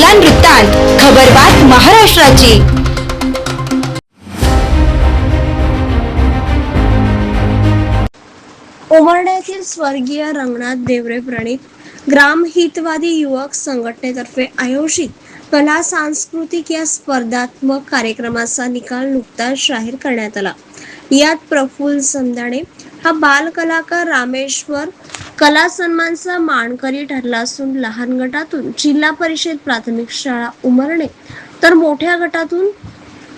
बागलान वृत्तांत खबरबात महाराष्ट्राची. उमरड्यातील स्वर्गीय रंगनाथ देवरे प्रणित ग्राम हितवादी युवक संघटनेतर्फे आयोजित कला सांस्कृतिक या स्पर्धात्मक कार्यक्रमाचा निकाल नुकताच जाहीर करण्यात आला. यात प्रफुल्ल संदाणे हा बाल कलाकार रामेश्वर कला सन्मानचा मानकरी ठरला असून लहान गटातून जिल्हा परिषद प्राथमिक शाळा उमरणे तर मोठ्या गटातून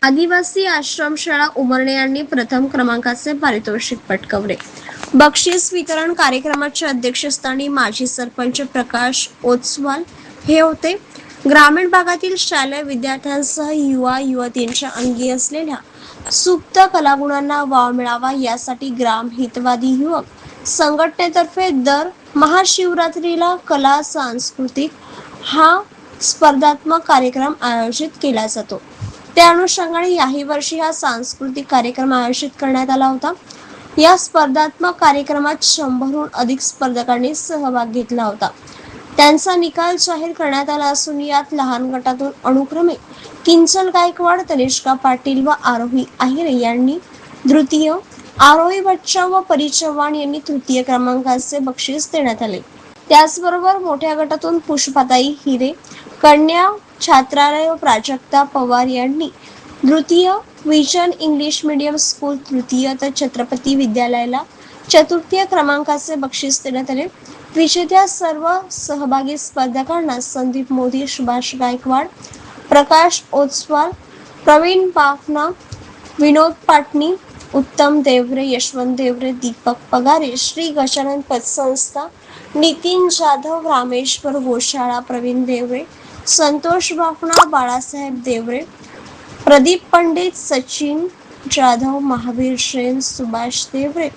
आदिवासी आश्रमशाळा उमरणे यांनी प्रथम क्रमांकाचे पारितोषिक पटकवले. बक्षीस वितरण कार्यक्रमाच्या अध्यक्षस्थानी माजी सरपंच प्रकाश ओत्सवाल हे होते. ग्रामीण भागातील शालेय विद्यार्थ्यांसह युवा युवतींच्या अंगी असलेल्या सुप्त कलागुणांना वाव मिळावा यासाठी ग्राम हितवादी युवक संघटनेतर्फे दर महाशिवरात्रीला कला सांस्कृतिक हा स्पर्धात्मक कार्यक्रम आयोजित केला जातो. त्या अनुषंगाने याही वर्षी हा सांस्कृतिक कार्यक्रम आयोजित करण्यात आला होता. या स्पर्धात्मक कार्यक्रमात शंभरहून अधिक स्पर्धकांनी सहभाग घेतला होता. त्यांचा निकाल जाहीर करण्यात आला असून यात लहान गटातून अनुक्रमे किंचल गायकवाड तनिष्का पाटील व आरोही आहिरे यांनी द्वितीय आरोही बच्चा व परी चव्हाण यांनी तृतीय क्रमांकाचे बक्षीस देण्यात आले. त्याचबरोबर मोठ्या गटातून पुष्पाताई हिरे कन्या छात्रालय व प्राजक्ता पवार यांनी द्वितीय विजन इंग्लिश मीडियम स्कूल तृतीय तर छत्रपती विद्यालयाला चतुर्थीय क्रमांकाचे बक्षीस देण्यात आले. विजेत्या सर्व सहभागी स्पर्धकांना संदीप मोदी सुभाष गायकवाड प्रकाश ओसवाल प्रवीण बाफना विनोद पाटणी उत्तम देवरे यशवंत देवरे दीपक पगारे श्री गजानन पतसंस्था नितीन जाधव रामेश्वर गोशाळा प्रवीण देवरे संतोष बाफना बाळासाहेब देवरे प्रदीप पंडित सचिन जाधव महावीर जैन सुभाष देवरे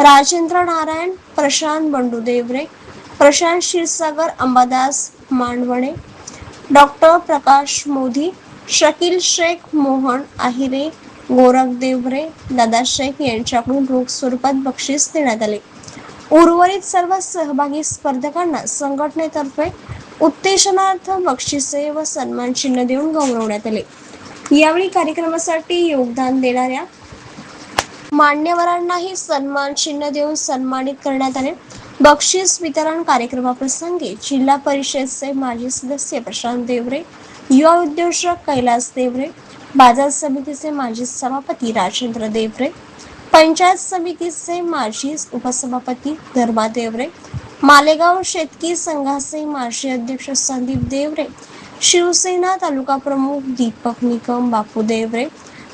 राजेंद्र नारायण प्रशांत बंडू देवरे प्रशांत क्षीरसागर अंबादास मांडवणे डॉक्टर प्रकाश मोदी शकील शेख मोहन आहिरे गोरख देवरे दादा शेख यांच्याकडून रोख स्वरूपात बक्षीस देण्यात आले. उर्वरित सर्व सहभागी स्पर्धकांना संघटनेतर्फे उत्तेजनार्थ बक्षिसे व सन्मान चिन्ह देऊन गौरवण्यात आले. यावेळी कार्यक्रमासाठी योगदान देणाऱ्या मान्यवरांनाही सन्मान चिन्ह देऊन सन्मानित करण्यात आले. बक्षीस वितरण कार्यक्रमाप्रसंगी जिल्हा परिषदचे माजी सदस्य प्रशांत देवरे युवा उद्योजक कैलास देवरे बाजार समितीचे माजी सभापती राजेंद्र देवरे पंचायत समितीचे माजी उपसभापती धर्मा देवरे मालेगाव शेतकी संघाचे माजी अध्यक्ष संदीप देवरे शिवसेना तालुका प्रमुख दीपक निकम बापू देवरे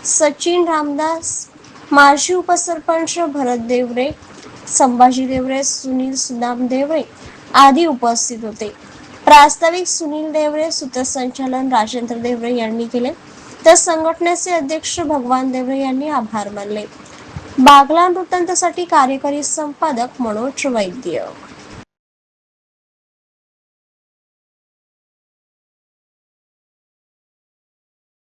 सचिन रामदास माजी उपसरपंच भरत देवरे संभाजी देवरे सुनील सुदाम देवरे आदी उपस्थित होते. प्रास्ताविक सुनील देवरे सूत्रसंचालन राजेंद्र देवरे यांनी केले. तर संघटनेचे अध्यक्ष भगवान देवरे यांनी आभार मानले. बागला वृत्तांतासाठी कार्यकारी संपादक मनोज वैद्य.